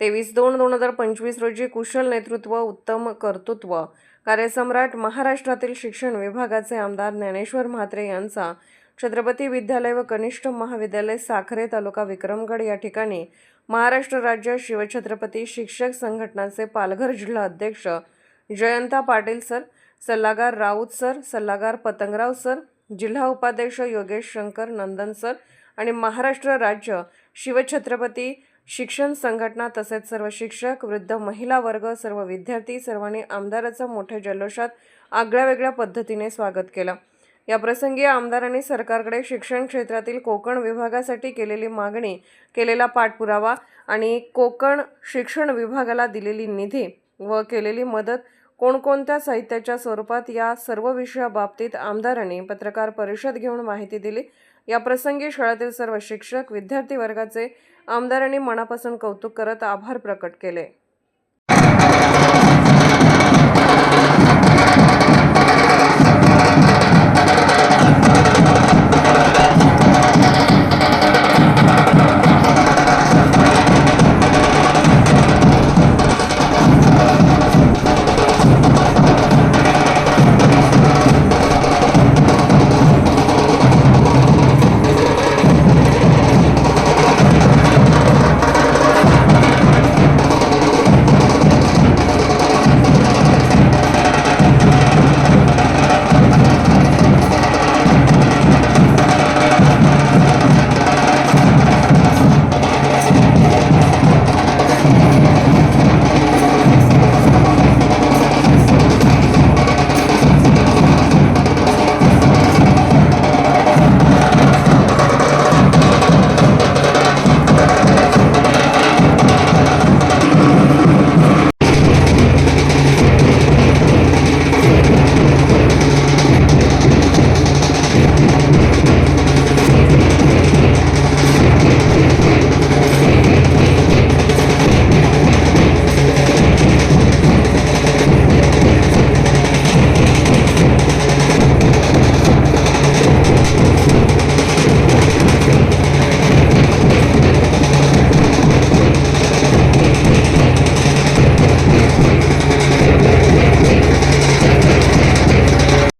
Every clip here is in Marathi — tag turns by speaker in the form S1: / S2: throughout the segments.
S1: तेवीस दोन दोन हजार पंचवीस रोजी कुशल नेतृत्व उत्तम कर्तृत्व कार्यसम्राट महाराष्ट्रातील शिक्षण विभागाचे आमदार ज्ञानेश्वर म्हात्रे यांचा छत्रपती विद्यालय व कनिष्ठ महाविद्यालय साखरे तालुका विक्रमगड या ठिकाणी महाराष्ट्र राज्य शिवछत्रपती शिक्षक संघटनाचे पालघर जिल्हा अध्यक्ष जयंता पाटील सर सल्लागार राऊत सर सल्लागार पतंगराव सर जिल्हा उपाध्यक्ष योगेश शंकर नंदन सर आणि महाराष्ट्र राज्य शिवछत्रपती शिक्षण संघटना तसेच सर्व शिक्षक वृद्ध महिला वर्ग सर्व विद्यार्थी सर्वांनी आमदाराचं मोठ्या जल्लोषात आगळ्या वेगळ्या पद्धतीने स्वागत केलं. या प्रसंगी आमदारांनी सरकारकडे शिक्षण क्षेत्रातील कोकण विभागासाठी केलेली मागणी केलेला पाठपुरावा आणि कोकण शिक्षण विभागाला दिलेली निधी व केलेली मदत कोणकोणत्या साहित्याच्या स्वरूपात या सर्व विषयाबाबतीत आमदारांनी पत्रकार परिषद घेऊन माहिती दिली. या प्रसंगी शाळेतील सर्व शिक्षक विद्यार्थी वर्गाचे आमदारांनी मनापासून कौतुक करत आभार प्रकट केले.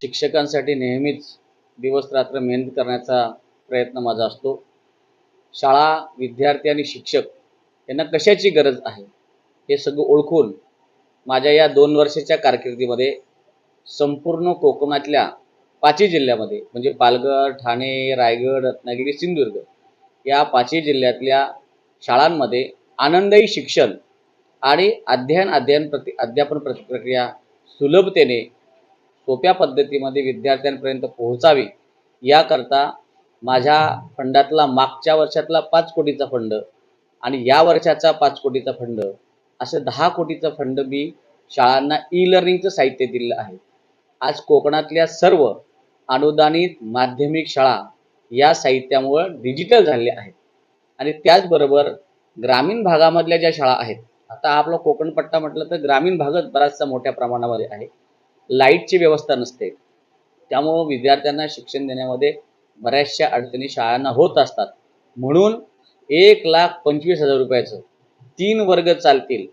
S2: शिक्षकांसाठी नेहमीच दिवस रात्र मेहनत करण्याचा प्रयत्न माझा असतो. शाळा विद्यार्थी आणि शिक्षक यांना कशाची गरज आहे? हे सगळं ओळखून माझ्या या दोन वर्षाच्या कारकिर्दीमध्ये संपूर्ण कोकणातल्या पाचही जिल्ह्यामध्ये म्हणजे पालघर ठाणे रायगड रत्नागिरी सिंधुदुर्ग या पाचही जिल्ह्यातल्या शाळांमध्ये आनंदायी शिक्षण आणि अध्ययन अध्ययन प्रति अध्यापन प्रक्रिया सुलभतेने सोप्या पद्धतीमध्ये विद्यार्थ्यांपर्यंत पोहोचावी याकरता माझ्या फंडातला मागच्या वर्षातला पाच कोटीचा फंड आणि या वर्षाचा पाच कोटीचा फंड असं दहा कोटीचा फंड मी शाळांना ई लर्निंगचं साहित्य दिलेलं आहे. आज कोकणातल्या सर्व अनुदानित माध्यमिक शाळा या साहित्यामुळं डिजिटल झालेल्या आहेत. आणि त्याचबरोबर ग्रामीण भागामधल्या ज्या शाळा आहेत आता आपला कोकणपट्टा म्हटलं तर ग्रामीण भागच बराचसा मोठ्या प्रमाणामध्ये आहे. लाईटची व्यवस्था नसते. त्यामुळं विद्यार्थ्यांना शिक्षण देण्यामध्ये बऱ्याचशा अडचणी शाळांना होत असतात. म्हणून एक लाख पंचवीस हजार रुपयाचं तीन वर्ग चालतील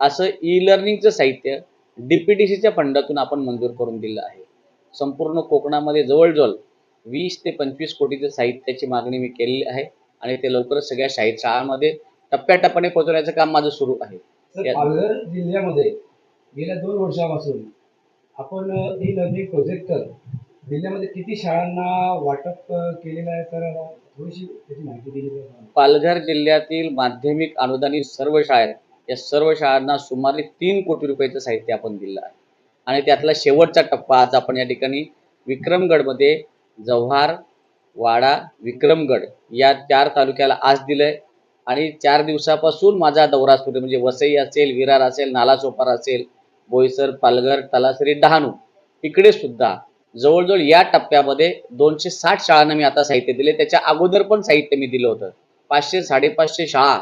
S2: असं ई लर्निंगचं साहित्य डी पी टी सीच्या फंडातून आपण मंजूर करून दिलं आहे. संपूर्ण कोकणामध्ये जवळजवळ वीस ते पंचवीस कोटीचं साहित्याची मागणी मी केलेली आहे आणि ते लवकरच सगळ्या शाळेत शाळांमध्ये टप्प्याटप्प्याने पोहोचवण्याचं काम माझं सुरू आहे. या-
S3: पालघर जिल्ह्यामध्ये गेल्या दोन वर्षापासून आपण ई लर्निंग प्रोजेक्टर जिल्ह्यामध्ये किती शाळांना वाटप केलेलं आहे? तर थोडीशी त्याची माहिती दिली पाहिजे
S2: पालघर जिल्ह्यातील माध्यमिक अनुदानित सर्व शाळा या सर्व शाळांना सुमारे तीन कोटी रुपयाचं साहित्य आपण दिलं आहे. आणि त्यातला शेवटचा टप्पा आज आपण या ठिकाणी विक्रमगडमध्ये जव्हार वाडा विक्रमगड या चार तालुक्याला आज दिलंय. आणि चार दिवसापासून माझा दौरा सुरू म्हणजे वसई असेल विरार असेल नालासोपार असेल बोईसर पालघर तलासरी डहाणू इकडे सुद्धा जवळजवळ या टप्प्यामध्ये दोनशे साठ शाळांना मी आता साहित्य दिले. त्याच्या अगोदर पण साहित्य मी दिलं होतं. पाचशे साडेपाचशे शाळा.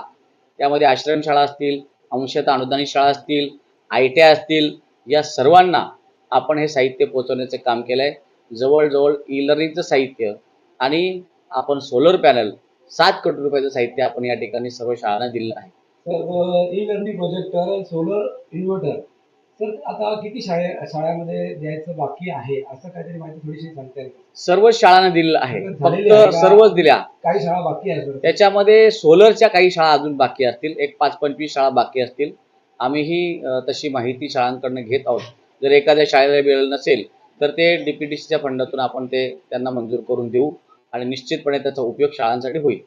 S2: त्यामध्ये आश्रमशाळा असतील अंशतः अनुदानित शाळा असतील आय टी आय असतील या सर्वांना आपण हे साहित्य पोहोचवण्याचं काम केलं आहे जवळजवळ ई लर्निंगचं साहित्य आणि आपण सोलर पॅनल सात कोटी रुपयाचं साहित्य आपण या ठिकाणी सर्व शाळांना दिलं आहे.
S3: Sir e learning projector solar inverter तर आता किती शाळे शाळांमध्ये द्यायचं बाकी आहे? असं काहीतरी माहिती थोडीशी सांगता येईल?
S2: सर्वच शाळांना दिलेलं आहे.
S3: झालेली आहे
S2: फक्त
S3: का?
S2: सर्वच दिल्या.
S3: काही शाळा बाकी आहेत.
S2: त्याच्यामध्ये सोलरच्या काही शाळा अजून बाकी असतील. एक पाच पंचवीस शाळा बाकी असतील. आम्हीही अ, तशी माहिती शाळांकडनं घेत आहोत. जर एखाद्या शाळेला वेळ नसेल तर ते डी पी डी सीच्या फंडातून आपण ते त्यांना मंजूर करून देऊ आणि निश्चितपणे त्याचा उपयोग शाळांसाठी होईल.